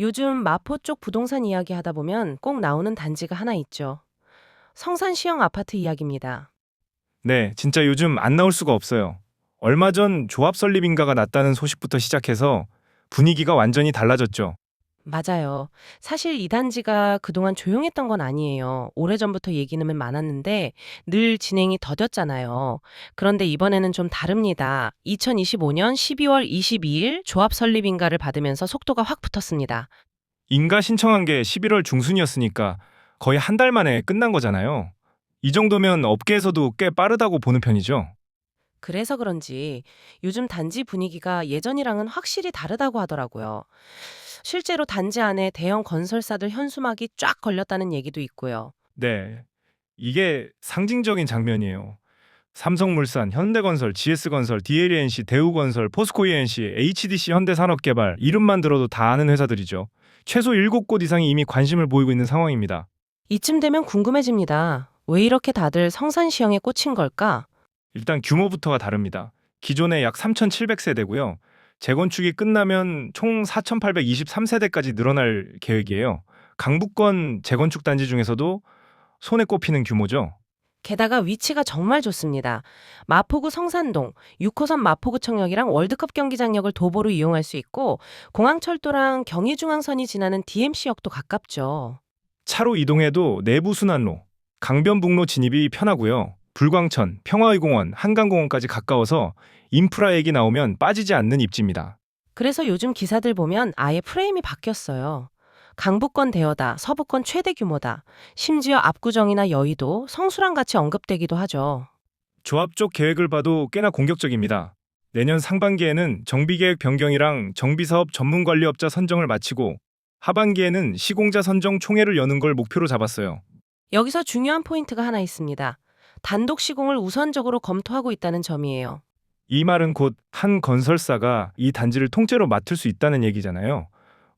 요즘 마포 쪽 부동산 이야기 하다 보면 꼭 나오는 단지가 하나 있죠. 성산 시형 아파트 이야기입니다. 네, 진짜 요즘 안 나올 수가 없어요. 얼마 전 조합 설립 인가가 났다는 소식부터 시작해서 분위기가 완전히 달라졌죠. 맞아요. 사실 이 단지가 그동안 조용했던 건 아니에요. 오래전부터 얘기는 많았는데 늘 진행이 더뎠잖아요. 그런데 이번에는 좀 다릅니다. 2025년 12월 22일 조합 설립 인가를 받으면서 속도가 확 붙었습니다. 인가 신청한 게 11월 중순이었으니까 거의 한 달 만에 끝난 거잖아요. 이 정도면 업계에서도 꽤 빠르다고 보는 편이죠. 그래서 그런지 요즘 단지 분위기가 예전이랑은 확실히 다르다고 하더라고요. 실제로 단지 안에 대형 건설사들 현수막이 쫙 걸렸다는 얘기도 있고요. 네. 이게 상징적인 장면이에요. 삼성물산, 현대건설, GS건설, DLNC, 대우건설, 포스코ENC, HDC, 현대산업개발 이름만 들어도 다 아는 회사들이죠. 최소 7곳 이상이 이미 관심을 보이고 있는 상황입니다. 이쯤 되면 궁금해집니다. 왜 이렇게 다들 성산시형에 꽂힌 걸까? 일단 규모부터가 다릅니다. 기존에 약 3,700세대고요. 재건축이 끝나면 총 4,823세대까지 늘어날 계획이에요. 강북권 재건축 단지 중에서도 손에 꼽히는 규모죠. 게다가 위치가 정말 좋습니다. 마포구 성산동, 6호선 마포구청역이랑 월드컵 경기장역을 도보로 이용할 수 있고 공항철도랑 경의중앙선이 지나는 DMC역도 가깝죠. 차로 이동해도 내부 순환로, 강변북로 진입이 편하고요. 불광천, 평화의공원, 한강공원까지 가까워서 인프라 얘기 나오면 빠지지 않는 입지입니다. 그래서 요즘 기사들 보면 아예 프레임이 바뀌었어요. 강북권 대여다, 서부권 최대 규모다, 심지어 압구정이나 여의도, 성수랑 같이 언급되기도 하죠. 조합 쪽 계획을 봐도 꽤나 공격적입니다. 내년 상반기에는 정비계획 변경이랑 정비사업 전문관리업자 선정을 마치고 하반기에는 시공자 선정 총회를 여는 걸 목표로 잡았어요. 여기서 중요한 포인트가 하나 있습니다. 단독 시공을 우선적으로 검토하고 있다는 점이에요. 이 말은 곧 한 건설사가 이 단지를 통째로 맡을 수 있다는 얘기잖아요.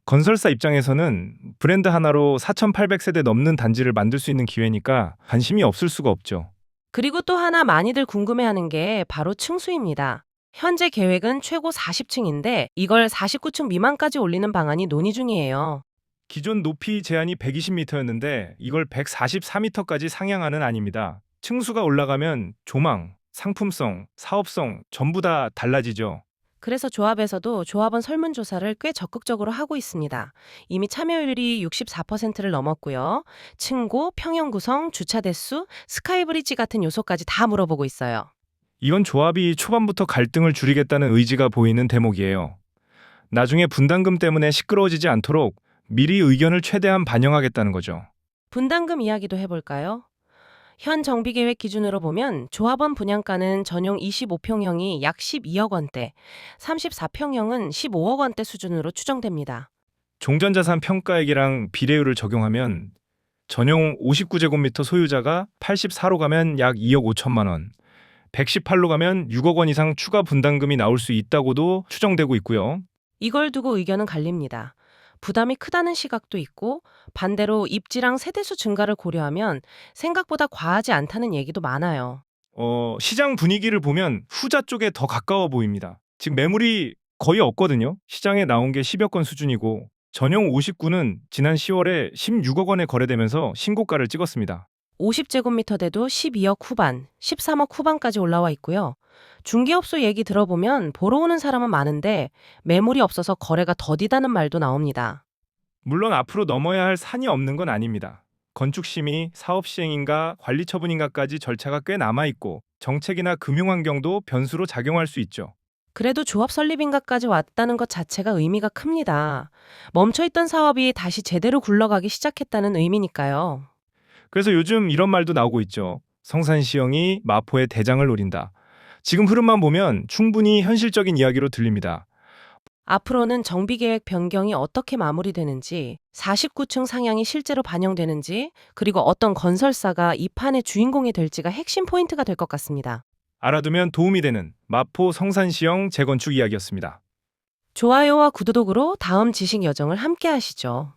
건설사 입장에서는 브랜드 하나로 4,800세대 넘는 단지를 만들 수 있는 기회니까 관심이 없을 수가 없죠. 그리고 또 하나 많이들 궁금해하는 게 바로 층수입니다. 현재 계획은 최고 40층인데 이걸 49층 미만까지 올리는 방안이 논의 중이에요. 기존 높이 제한이 120m였는데 이걸 144m까지 상향하는 아닙니다. 층수가 올라가면 조망, 상품성, 사업성 전부 다 달라지죠. 그래서 조합에서도 조합원 설문조사를 꽤 적극적으로 하고 있습니다. 이미 참여율이 64%를 넘었고요. 층고, 평형 구성, 주차 대수, 스카이브리지 같은 요소까지 다 물어보고 있어요. 이건 조합이 초반부터 갈등을 줄이겠다는 의지가 보이는 대목이에요. 나중에 분담금 때문에 시끄러워지지 않도록 미리 의견을 최대한 반영하겠다는 거죠. 분담금 이야기도 해볼까요? 현 정비계획 기준으로 보면 조합원 분양가는 전용 25평형이 약 12억 원대, 34평형은 15억 원대 수준으로 추정됩니다. 종전자산 평가액이랑 비례율을 적용하면 전용 59제곱미터 소유자가 84로 가면 약 2억 5천만 원, 118로 가면 6억 원 이상 추가 분담금이 나올 수 있다고도 추정되고 있고요. 이걸 두고 의견은 갈립니다. 부담이 크다는 시각도 있고 반대로 입지랑 세대수 증가를 고려하면 생각보다 과하지 않다는 얘기도 많아요. 어, 시장 분위기를 보면 후자 쪽에 더 가까워 보입니다. 지금 매물이 거의 없거든요. 시장에 나온 게 10여 건 수준이고 전용 59는 지난 10월에 16억 원에 거래되면서 신고가를 찍었습니다. 50제곱미터 대도 12억 후반, 13억 후반까지 올라와 있고요. 중개업소 얘기 들어보면 보러 오는 사람은 많은데 매물이 없어서 거래가 더디다는 말도 나옵니다. 물론 앞으로 넘어야 할 산이 없는 건 아닙니다. 건축 심의, 사업 시행인가, 관리 처분인가까지 절차가 꽤 남아 있고 정책이나 금융 환경도 변수로 작용할 수 있죠. 그래도 조합 설립인가까지 왔다는 것 자체가 의미가 큽니다. 멈춰있던 사업이 다시 제대로 굴러가기 시작했다는 의미니까요. 그래서 요즘 이런 말도 나오고 있죠. 성산시형이 마포의 대장을 노린다. 지금 흐름만 보면 충분히 현실적인 이야기로 들립니다. 앞으로는 정비계획 변경이 어떻게 마무리되는지, 49층 상향이 실제로 반영되는지, 그리고 어떤 건설사가 이 판의 주인공이 될지가 핵심 포인트가 될 것 같습니다. 알아두면 도움이 되는 마포 성산시형 재건축 이야기였습니다. 좋아요와 구독으로 다음 지식 여정을 함께 하시죠.